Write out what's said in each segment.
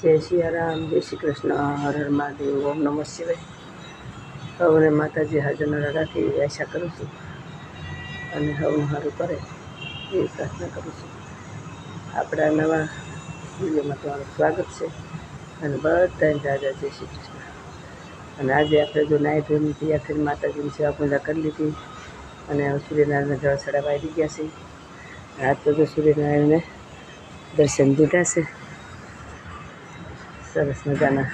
જય સિયારામ જય શ્રી કૃષ્ણ, હર હર મહાદેવ, ઓમ નમઃ શિવાય. સૌને માતાજી હાજર રાખી એવી આશા કરું છું અને હવનું સારું કરે એ પ્રાર્થના કરું છું. આપણા નવા વિડીયોમાં તમારું સ્વાગત છે અને બધાને રાજા જય શ્રી કૃષ્ણ. અને આજે આપણે જો નાહી ધોઈને તૈયાર થઈને માતાજીની સેવા પૂજા કરી લીધી અને હવે સૂર્યનારાયણના જળ ચડાવવા આવી ગયા છે રાત તો સૂર્યનારાયણને દર્શન દીધા છે. સરસ મજાના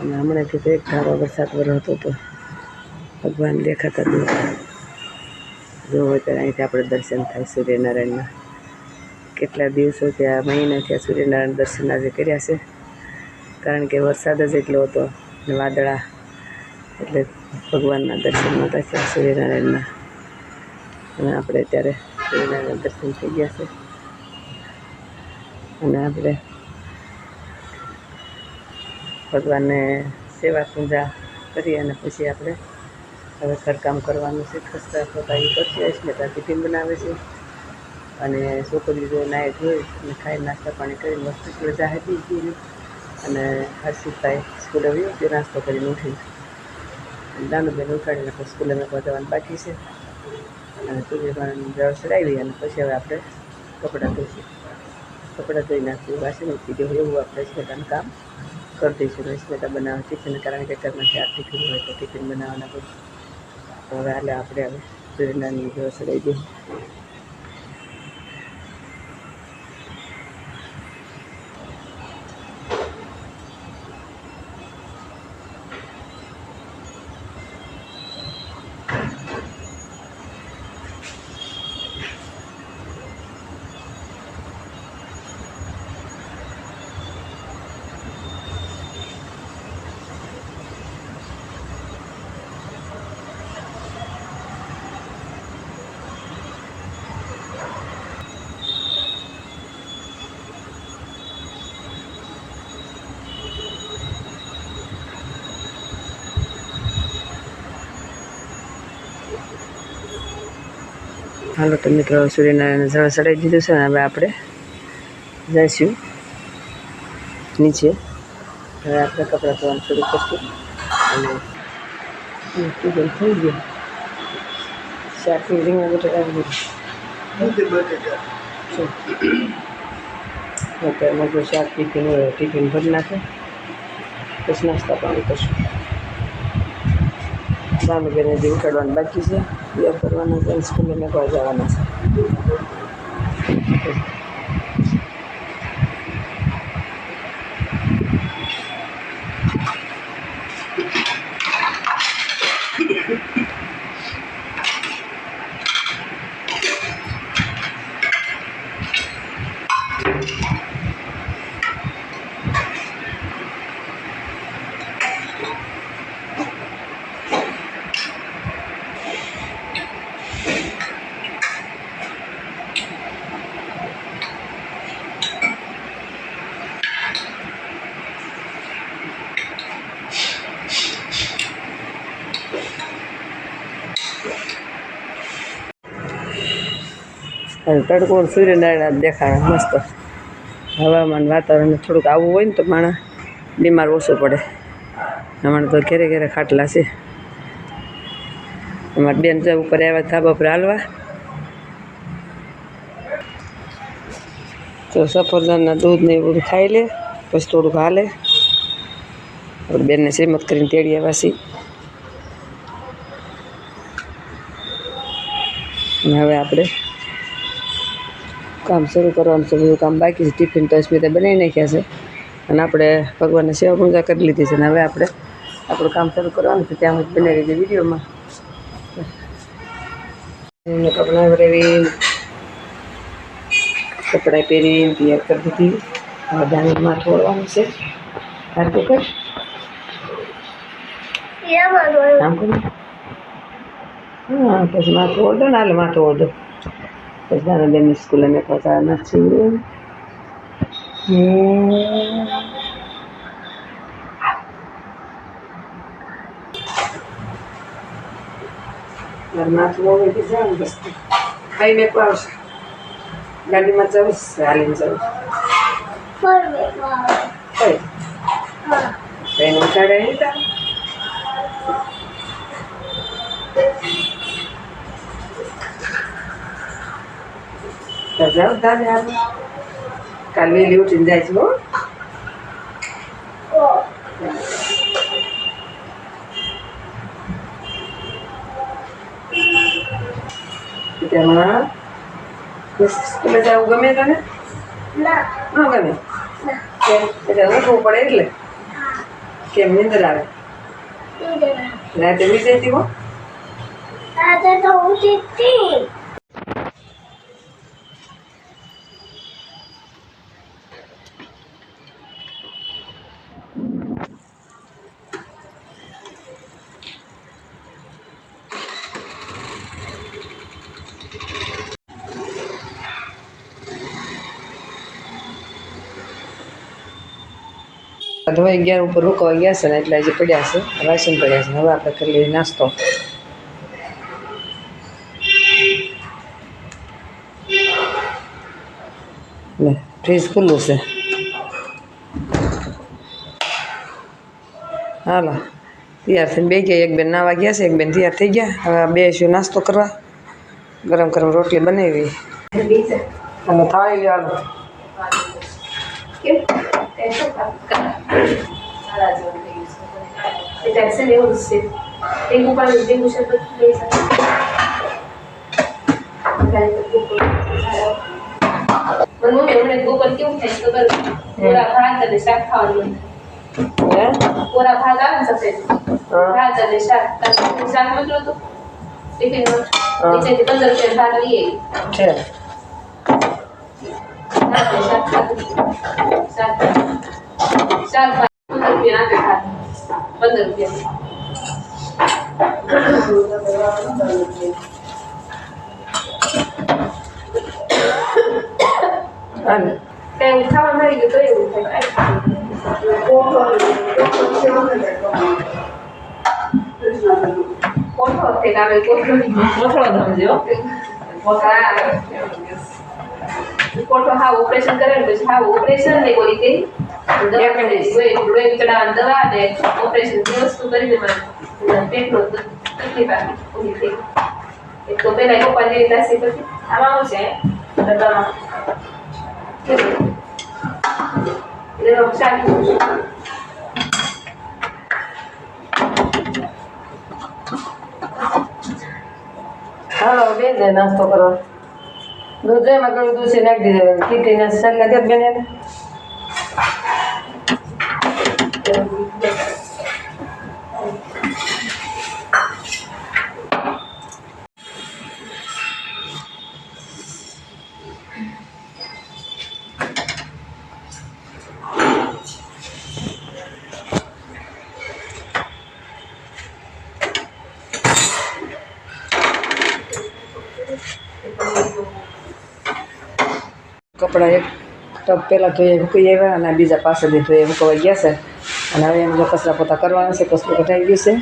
અને હમણાંથી તો એક ધારો વરસાદ વરસતો હતો ભગવાન દેખાતા જ નહોતા હોય ત્યારે અહીંથી આપણે દર્શન થાય સૂર્યનારાયણના કેટલા દિવસો ત્યાં મહિના થયા સૂર્યનારાયણ દર્શન આજે કર્યા છે કારણ કે વરસાદ જ એટલો હતો ને વાદળા એટલે ભગવાનના દર્શન નહોતા થયા સૂર્યનારાયણના અને આપણે અત્યારે સૂર્યનારાયણ દર્શન થઈ ગયા છે અને આપણે ભગવાનને સેવા પૂજા કરી અને પછી આપણે હવે ઘરકામ કરવાનું છે. ખસ્તા એ કરશે. અસ્મિતા ટિફિન બનાવે છે. અને છોકરીઓ નાય ધોઈ અને ખાઈ નાસ્તા પાણી કરી મસ્ત સ્કૂલે જાહેર દીધી અને હર્ષિતભાઈ સ્કૂલે આવ્યો, તે નાસ્તો કરીને ઉઠી. દાનુબેન ઉઠાડીને પછી સ્કૂલે મેં જવાનું બાકી છે. અને સૂર્યભાઈ જળ ચડાવી અને પછી હવે આપણે કપડાં ધોઈશું કપડાં ધોઈ નાખ્યું વાસણ મૂકી દેવું એવું આપણે સ્વેતાનું કામ કરી દઈશું સ્વેતા બનાવવા ટિફિન કારણ કે ઘરમાં ચાર ટિફિન હોય તો ટિફિન બનાવવાના પછી હવે હાલે આપણે હવે સૂર્યનારાયણની જળ લઈ દઈએ. હાલો તો મિત્રો સૂર્યનારાયણ જળ ચડાવી દીધું છે ને હવે આપણે જઈશું નીચે. હવે આપણે કપડાં ધોવાનું શરૂ કરશું. અને થઈ ગયું. શાકની રીંગણા ગયું ઓકે મગનું શાક ટિફિન ટિફિન ભરી નાખે. પછી નાસ્તા પાણી કરશું. રામબેને જે ઉઠાડવાનું બાકી છે. તૈયાર કરવાનું છે સ્કૂલે મેકવા જવાના છે. તડકો સૂર્યનારાયણ દેખાય, મસ્ત. હવામાન વાતાવરણ થોડુંક આવું હોય ને તો માણસ બીમાર ઓછું પડે. હમણાં તો ઘેરે ઘેરે ખાટલા છે. અમારા બેન જે ઉપર આવ્યા ધાબા ઉપર હાલવા. તો સફરજનના દૂધ ને એવું ખાઈ લે, પછી થોડુંક હાલે. બેનને શ્રીમત કરીને તેડી આવ્યા છીએ. અને હવે આપણે કામ શરૂ કરવાનું છે બધું કામ બાકી છે ટિફિન તો સ્મિતે બનાવી નાખ્યા છે. અને આપણે ભગવાનની સેવા પૂજા કરી લીધી છે અને હવે આપણે આપણું કામ શરૂ કરવાનું છે ત્યાં હું બનાવી દઈએ વિડીયોમાં. કપડાં વરેવી કપડાં પહેરી તૈયાર કરી દીધી. હવે દાણીમાં થોડવાનું છે. હારતું કર. આમ કરી. હા પછી માથું ઓળદો ને હાલ માથું ઓળદો પછી દાના બેનની સ્કૂલે મેં પહોંચાડવાના છીએ મારું માથું ઓળદી જાય ને બસ ભાઈ મેં આવશે ગાડીમાં જવું છે હાલીને જવું કઈ એને ઉઠાડે નહીં તારે તો જાઓ તારે હાલ કાલ વહેલી ઉઠીને જાય છે હો. તેમાં સ્કૂલે જવું ગમે તને? ન. ગમે. કેમ? એટલે ઊઠવું પડે એટલે. કેમ? નીંદર આવે. રાતે બી જતી હો. ધોઈ અગિયાર ઉપર રોકવા ગયા છે ને એટલે હજી પડ્યા છે, રાશન પડ્યા છે. હવે આપણે કરી લઈએ નાસ્તો. ને ફ્રીજ ખુલ્લું છે. હાલો, તૈયાર થઈને બે ગયા. એક બેન નાવા ગયા છે, એક બેન તૈયાર થઈ ગયા. હવે બે શું નાસ્તો કરવા? ગરમ ગરમ રોટલી બનાવી. અને થાળી હાલો ગોપાલ કેવું થાય છે ખબર કોરા ભાત અને શાક ખાવાનું હે કોરા ભાત આવે ને સફેદ હા. ભાત અને શાક તારે શાક મોકલો તો ટિફિનમાં હા. નીચેથી પંદર રૂપિયા ભાત લઈ આવી છે ભાત અને શાક ખાધું શાક શાક ભાત પંદર રૂપિયા આપે ભાત પંદર રૂપિયા કઈ ખાવા મળી ગયું તો એવું થાય કોઠો કોઠો મસળો સમજ્યો કોઠો હા ઓપરેશન કરે ને પછી હા ઓપરેશન ને કોઈ રીતે. લોહી ચડાવવાની દવા ને ઓપરેશનની વસ્તુ કરીને મારે પેટનો તકલીફ આવી ઊભી થઈ. એક તો પહેલાં પપ્પા જેવી તાસી પછી. આમાં શું છે. ડબ્બામાં. એટલે શાક હાલો બે નાસ્તો કરો. કયું દૂધ છે નાખી દીધું કીટીને સર લગત બેન કપડાં એક ટપ પહેલાં ધોઈએ, મૂકી આવ્યા અને બીજા પાસેથી ધોઈએ, મૂકવા ગયા છે. અને હવે એમ જો કચરા પોતા કરવાના છે, કચરો કઢાઈ ગયું છે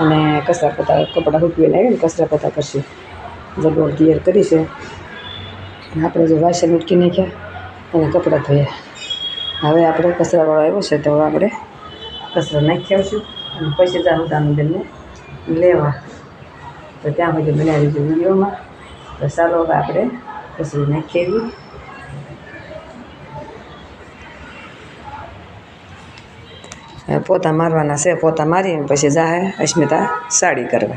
અને કચરા પોતા કપડાં સૂકવીને આવીને કચરા પોતા કરશે. જગવડ તૈયાર કરી છે. અને આપણે જો વાસણ ઉટકી નાખ્યા અને કપડાં ધોયા. હવે આપણે કચરાવાળો આવ્યો છે, તો આપણે કચરો નાખી આવશું અને પછી જાણું તાનું બેનને લેવા. તો ત્યાં સુધી બનાવી દીધું વિડીયોમાં. તો ચાલો હવે આપણે કચરો નાખી આવી પોતા મારવાના છે, પોતા મારીને પછી જાહે અસ્મિતા સાડી કરવા.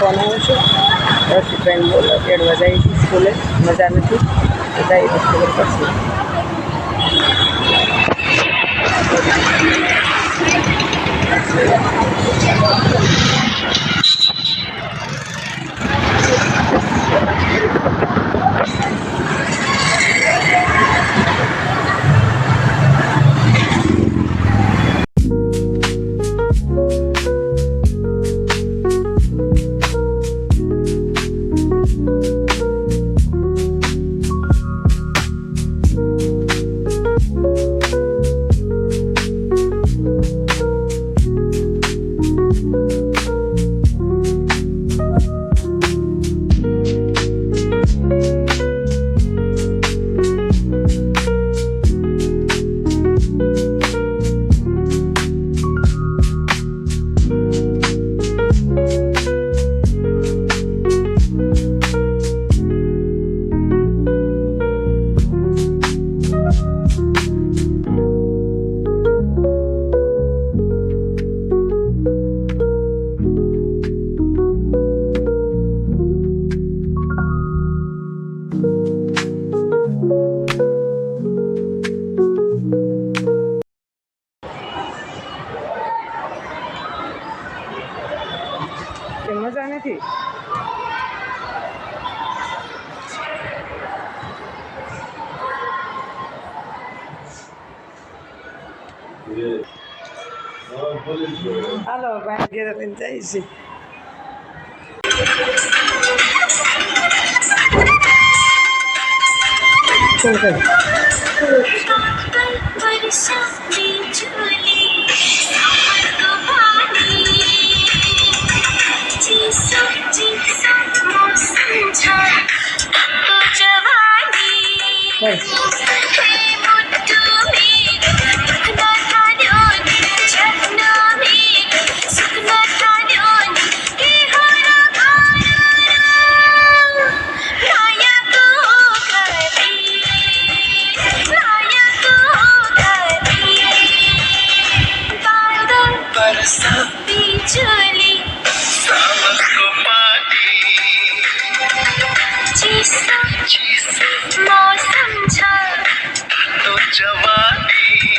ફોન આવ્યો બોલો, તેડવા જાય સ્કૂલે. મજા નથી. જાય હાલો ભાઈ ઘેર લઈને મોસમ છે તો જવાની